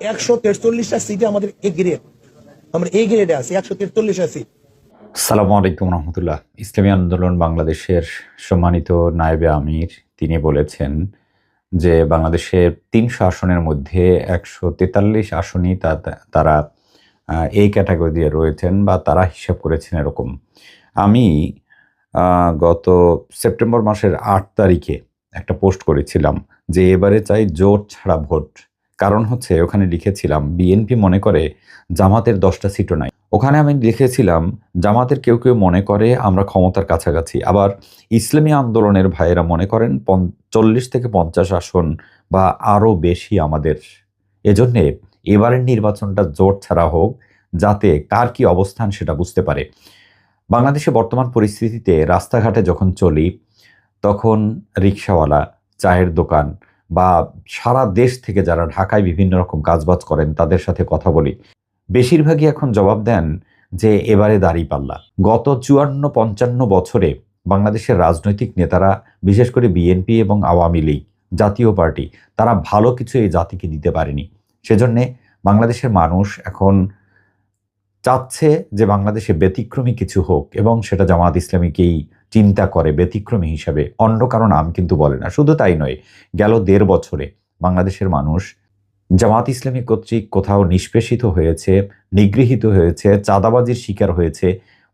একশো তেরচল্লিশটা সিটে আমাদের এ গ্রেড আমরা এই গ্রেডে আছি, একশো তেরচল্লিশটা সিট সালামু আলাইকুম রহমতুল্লাহ। ইসলামী আন্দোলন বাংলাদেশের সম্মানিত নায়েবে আমির, তিনি বলেছেন যে বাংলাদেশের তিনশো আসনের মধ্যে একশো তেতাল্লিশ আসনই তারা এই ক্যাটাগরি দিয়ে রয়েছেন বা তারা হিসাব করেছেন এরকম। আমি গত সেপ্টেম্বর মাসের আট তারিখে একটা পোস্ট করেছিলাম যে এবারে চাই জোট ছাড়া ভোট। কারণ হচ্ছে ওখানে লিখেছিলাম, বিএনপি মনে করে জামাতের দশটা সিটও নাই। ওখানে আমি লিখেছিলাম, জামাতের কেউ কেউ মনে করে আমরা ক্ষমতার কাছাকাছি। আবার ইসলামী আন্দোলনের ভাইয়েরা মনে করেন চল্লিশ থেকে পঞ্চাশ আসন বা আরও বেশি আমাদের। এজন্যে এবারের নির্বাচনটা জোট ছাড়া হোক, যাতে কার কি অবস্থান সেটা বুঝতে পারে। বাংলাদেশে বর্তমান পরিস্থিতিতে রাস্তাঘাটে যখন চলি, তখন রিক্সাওয়ালা, চায়ের দোকান বা সারা দেশ থেকে যারা ঢাকায় বিভিন্ন রকম কাজবাজ করেন, তাদের সাথে কথা বলি। বেশিরভাগই এখন জবাব দেন যে, এবারে দাঁড়িপাল্লা গত চুয়ান্ন পঞ্চান্ন বছরে বাংলাদেশের রাজনৈতিক নেতারা, বিশেষ করে বিএনপি এবং আওয়ামী লীগ জাতীয় পার্টি, তারা ভালো কিছু এই জাতিকে দিতে পারেনি। সেজন্যে বাংলাদেশের মানুষ এখন চাচ্ছে যে বাংলাদেশে ব্যতিক্রমী কিছু হোক এবং সেটা জামাত ইসলামীকেই চিন্তা করে ব্যতিক্রমী হিসাবে। অন্য কারও নাম কিন্তু বলে না, শুধু তাই নয়, গেল দেড় বছরে বাংলাদেশের মানুষ জামাত ইসলামী কর্তৃক কোথাও নিষ্পেষিত হয়েছে, নিগৃহীত হয়েছে, চাঁদাবাজির শিকার হয়েছে,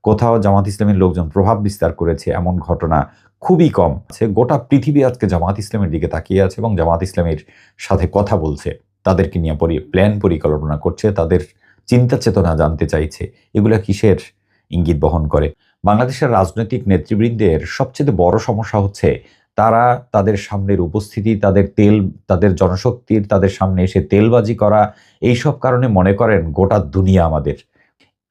কোথাও জামাত ইসলামের লোকজন প্রভাব বিস্তার করেছে, এমন ঘটনা খুবই কম আছে। গোটা পৃথিবী আজকে জামাত ইসলামের দিকে তাকিয়ে আছে এবং জামাত ইসলামের সাথে কথা বলছে। তাদেরকে নিয়ে প্ল্যান পরিকল্পনা করছে, তাদের চিন্তা চেতনা জানতে চাইছে। এগুলা কিসের ইঙ্গিত বহন করে? বাংলাদেশের রাজনৈতিক নেতৃবৃন্দের সবচেয়ে বড় সমস্যা হচ্ছে, তারা তাদের সামনের উপস্থিতি, তাদের তেল, তাদের জনশক্তির, তাদের সামনে এসে তেলবাজি করা এই সব কারণে মনে করেন গোটা দুনিয়া আমাদের।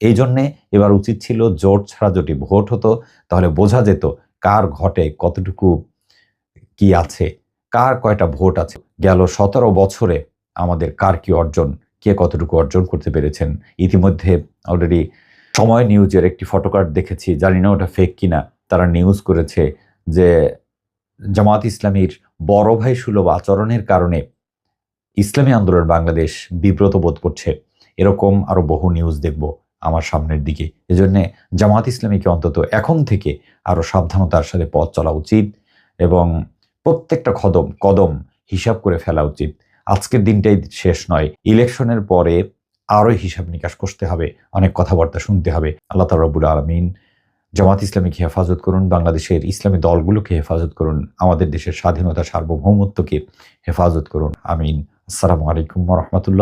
এই জন্যে এবার উচিত ছিল জোট ছাড়া যদি ভোট হতো, তাহলে বোঝা যেত কার ঘটে কতটুকু কি আছে, কার কয়টা ভোট আছে। গেল সতেরো বছরে আমাদের কার কি অর্জন? কে কতটুকু অর্জন করতে পেরেছেন। ইতিমধ্যে অলরেডি সময় নিউজের একটি ফটোকার্ড দেখেছি। জানি না ওটা ফেক কিনা। তারা নিউজ করেছে যে জামাত ইসলামীর বড় ভাই সুলভ আচরণের কারণে ইসলামী আন্দোলন বাংলাদেশ বিব্রত বোধ করছে। এরকম আরও বহু নিউজ দেখব আমার সামনের দিকে। এজন্য জামাত ইসলামীকে অন্তত এখন থেকে আরও সাবধানতার সাথে পথ চলা উচিত এবং প্রত্যেকটা কদম কদম হিসাব করে ফেলা উচিত। আজকের দিনটাই শেষ নয়। ইলেকশনের পরে আরও হিসাব নিকাশ করতে হবে, অনেক কথাবার্তা শুনতে হবে। আল্লাহ তালা রব্বুল আলমিন জামাত ইসলামীকে হেফাজত করুন, বাংলাদেশের ইসলামী দলগুলোকে হেফাজত করুন, আমাদের দেশের স্বাধীনতা সার্বভৌমত্বকে হেফাজত করুন। আমিন। আসসালামু আলাইকুম রহমতুল্লাহ।